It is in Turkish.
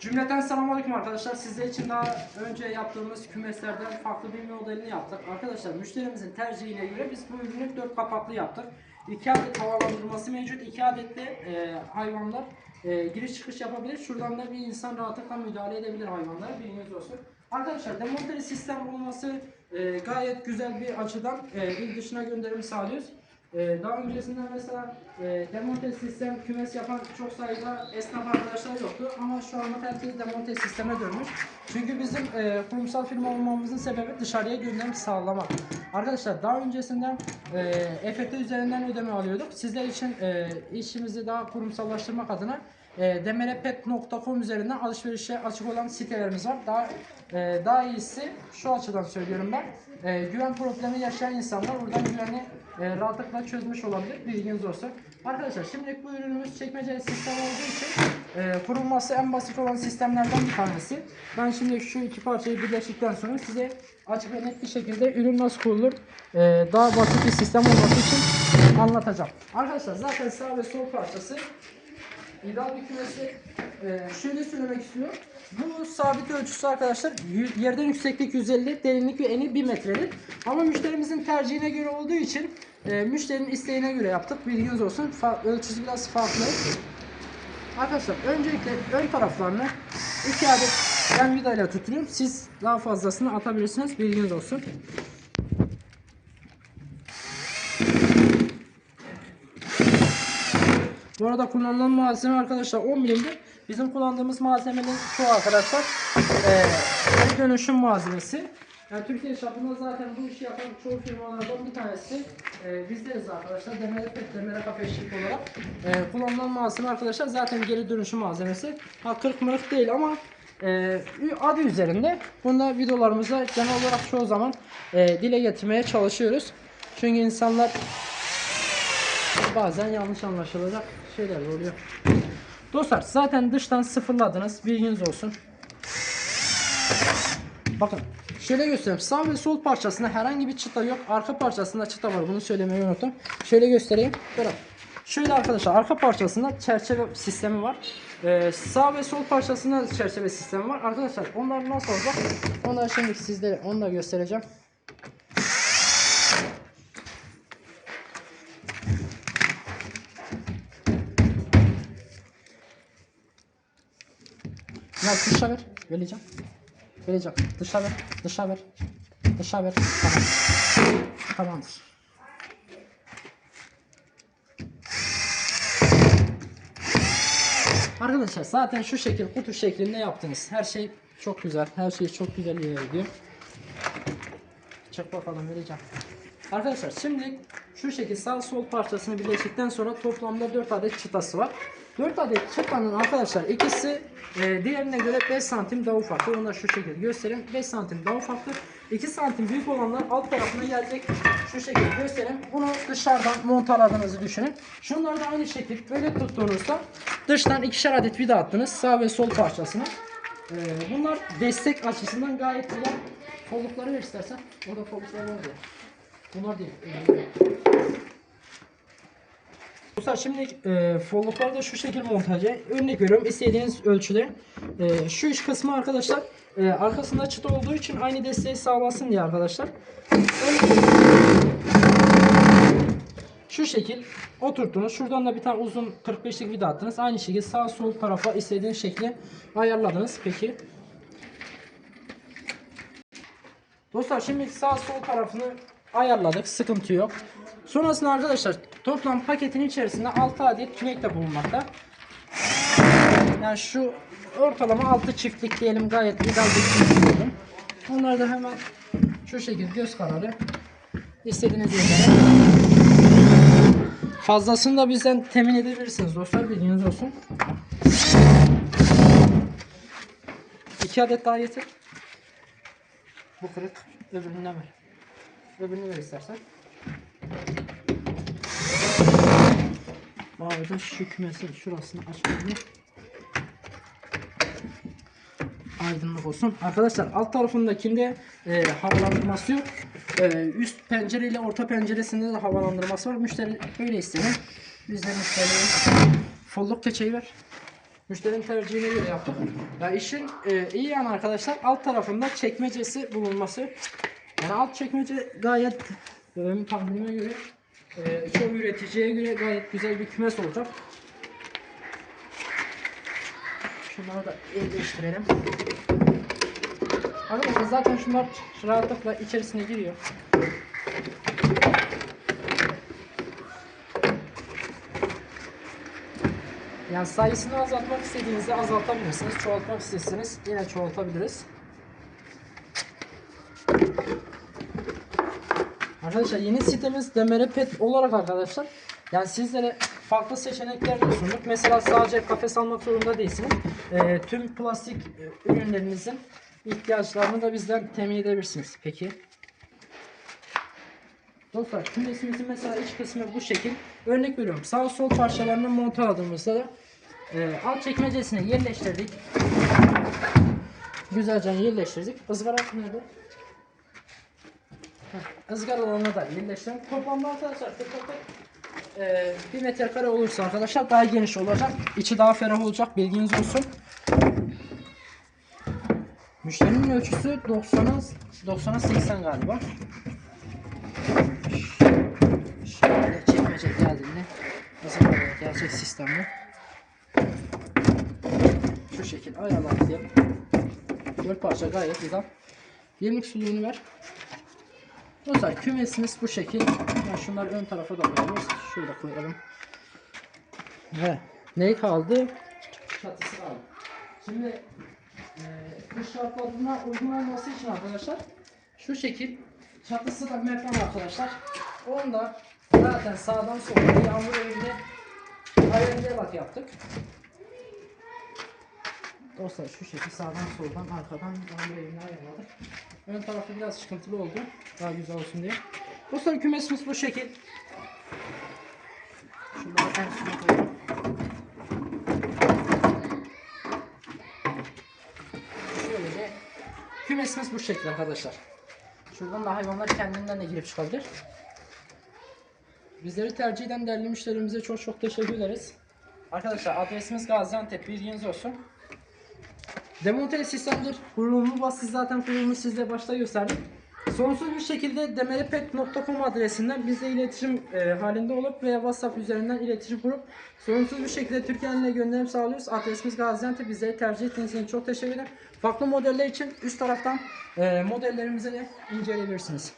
Cümleten selamünaleyküm arkadaşlar. Sizler için daha önce yaptığımız kümeslerden farklı bir modelini yaptık. Arkadaşlar müşterimizin tercihine göre biz bu ürünü 4 kapaklı yaptık. 2 adet havalandırması mevcut. 2 adet de e, hayvanlar e, giriş çıkış yapabilir. Şuradan da bir insan rahatlıkla müdahale edebilir hayvanlara. Bilginiz olsun. Arkadaşlar demonteli sistem olması e, gayet güzel bir açıdan e, il dışına gönderim sağlıyoruz. Ee, daha öncesinde mesela e, demonte sistem kümes yapan çok sayıda esnaf arkadaşlar yoktu ama şu anda herkes demonte sisteme dönmüş. Çünkü bizim e, kurumsal firma olmamızın sebebi dışarıya gönderim sağlamak. Arkadaşlar daha öncesinden e, EFT üzerinden ödeme alıyorduk. Sizler için e, işimizi daha kurumsallaştırmak adına e, demerepet.com üzerinden alışverişe açık olan sitelerimiz var. Daha e, daha iyisi şu açıdan söylüyorum ben. E, güven problemi yaşayan insanlar buradan güveni e, rahatlıkla çözmüş olabilir. Bilginiz olsun. Arkadaşlar şimdilik bu ürünümüz çekmeceli sistem olduğu için e, kurulması en basit olan sistemlerden bir tanesi. Ben şimdi şu iki parçayı birleştikten sonra size açık ve net bir şekilde ürün nasıl kurulur e, daha basit bir sistem olması için anlatacağım. Arkadaşlar zaten sağ ve sol parçası İdeal bir kümesi e, şöyle söylemek istiyorum. Bu sabit ölçüsü arkadaşlar yerden yükseklik 150, derinlik ve eni 1 metredir. Ama müşterimizin tercihine göre olduğu için e, müşterinin isteğine göre yaptık. Bilginiz olsun. Fa- ölçüsü biraz farklı. Arkadaşlar öncelikle ön taraflarını iki adet ben vidayla tutuyorum. Siz daha fazlasını atabilirsiniz. Bilginiz olsun. Bu arada kullanılan malzeme arkadaşlar 10 milimdir. Bizim kullandığımız malzemenin çoğu arkadaşlar geri dönüşüm malzemesi. Yani Türkiye çapında zaten bu işi yapan çoğu firmalardan bir tanesi eee bizleriz arkadaşlar. Demere Pet, Demere Kafeşlik olarak eee, kullanılan malzeme arkadaşlar zaten geri dönüşüm malzemesi. Ha 40 mırık değil ama eee, adı üzerinde. Bunda videolarımızda genel olarak çoğu zaman eee, dile getirmeye çalışıyoruz. Çünkü insanlar bazen yanlış anlaşılacak şeyler oluyor. Dostlar zaten dıştan sıfırladınız. Bilginiz olsun. Bakın şöyle göstereyim. Sağ ve sol parçasında herhangi bir çıta yok. Arka parçasında çıta var. Bunu söylemeyi unuttum. Şöyle göstereyim. Böyle. Şöyle arkadaşlar arka parçasında çerçeve sistemi var. Ee, sağ ve sol parçasında çerçeve sistemi var. Arkadaşlar onlar nasıl olacak? Onları şimdi sizlere onu da göstereceğim. Ya dışa ver. Vereceğim. Vereceğim. Dışa ver. Dışa ver. Dışa ver. Tamam. Tamamdır. Arkadaşlar zaten şu şekil kutu şeklinde yaptınız. Her şey çok güzel. Her şey çok güzel ilerliyor. Çek bakalım vereceğim. Arkadaşlar şimdi şu şekil sağ sol parçasını birleştikten sonra toplamda 4 adet çıtası var. 4 adet çıtanın arkadaşlar ikisi e, diğerine göre 5 santim daha ufak. Onu da şu şekilde göstereyim. 5 santim daha ufaktır. 2 santim büyük olanlar alt tarafına gelecek. Şu şekilde göstereyim. Bunu dışarıdan montaladığınızı düşünün. Şunları da aynı şekilde böyle tuttuğunuzda dıştan ikişer adet vida attınız. Sağ ve sol parçasını. E, bunlar destek açısından gayet güzel. Kollukları ver istersen. Orada kolluklar var. Bunlar değil. Dostlar şimdi e, follukları da şu şekil montajı. Örnek veriyorum istediğiniz ölçüde. E, şu iç kısmı arkadaşlar e, arkasında çıta olduğu için aynı desteği sağlasın diye arkadaşlar. Şu şekil oturttunuz. Şuradan da bir tane uzun 45'lik vida attınız. Aynı şekilde sağ sol tarafa istediğiniz şekli ayarladınız. Peki. Dostlar şimdi sağ sol tarafını ayarladık. Sıkıntı yok. Sonrasında arkadaşlar toplam paketin içerisinde 6 adet tünek de bulunmakta. Yani şu ortalama 6 çiftlik diyelim gayet ideal bir çiftlik. Onları da hemen şu şekilde göz kararı istediğiniz yerlere fazlasını da bizden temin edebilirsiniz dostlar bilginiz olsun. 2 adet daha yeter. Bu kırık. Öbürünü ver. Öbürünü ver istersen. Arada şu şurasını açmayalım. Aydınlık olsun. Arkadaşlar alt tarafındakinde e, havalandırması yok. E, üst pencere ile orta penceresinde de havalandırması var. Müşteri öyle istedi. Biz de müşteriye folluk keçeyi ver. Müşterinin tercihine göre yaptık. Ya işin e, iyi yanı arkadaşlar alt tarafında çekmecesi bulunması. Yani alt çekmece gayet benim tahminime göre çoğu üreticiye göre gayet güzel bir kümes olacak. Şunları da yerleştirelim. Arkadaşlar zaten şunlar rahatlıkla içerisine giriyor. Yani sayısını azaltmak istediğinizde azaltabilirsiniz. Çoğaltmak isterseniz yine çoğaltabiliriz. Arkadaşlar yeni sitemiz Demere Pet olarak arkadaşlar yani sizlere farklı seçenekler de sunduk. Mesela sadece kafes almak zorunda değilsiniz. Ee, tüm plastik e, ürünlerinizin ihtiyaçlarını da bizden temin edebilirsiniz. Peki. Dostlar kümesimizin mesela iç kısmı bu şekil. Örnek veriyorum sağ sol parçalarını montaladığımızda da e, alt çekmecesine yerleştirdik. Güzelce yerleştirdik. Izgara nerede? Heh, ızgaralarını da yerleştirelim. Toplamda arkadaşlar toplamda e, 1 metrekare olursa arkadaşlar daha geniş olacak. İçi daha ferah olacak. Bilginiz olsun. Müşterinin ölçüsü 90'a 90'a 80 galiba. Şöyle çekmece geldiğinde nasıl gerçek sistemde şu şekil ayarlayalım. Dört parça gayet güzel. Yemlik suluğunu ver. Dostlar kümesimiz bu şekil. Yani şunları ön tarafa da koyalım. Şöyle koyalım. Ve ne kaldı? Çatısı kaldı. Şimdi e, kış şartlarına uygun olması için arkadaşlar şu şekil çatısı da merdiven arkadaşlar. Onu da zaten sağdan sola yağmur evinde ayarlıya bak yaptık. Dostlar şu şekil sağdan soldan arkadan evini ayarladık. Ön tarafı biraz sıkıntılı oldu. Daha güzel olsun diye. Dostlar kümesimiz bu şekil. Şunları en sona koyalım. Şöylece kümesimiz bu şekil arkadaşlar. Şuradan da hayvanlar kendinden de girip çıkabilir. Bizleri tercih eden değerli müşterimize çok çok teşekkür ederiz. Arkadaşlar adresimiz Gaziantep bilginiz olsun. Demonte sistemdir. Kurulumu basit zaten kurulumu sizde başta gösterdim. Sonsuz bir şekilde demerepet.com adresinden bizle iletişim e, halinde olup veya WhatsApp üzerinden iletişim kurup sonsuz bir şekilde Türkiye'nin gönderim sağlıyoruz. Adresimiz Gaziantep. Bizleri tercih ettiğiniz için çok teşekkür ederim. Farklı modeller için üst taraftan e, modellerimizi de inceleyebilirsiniz.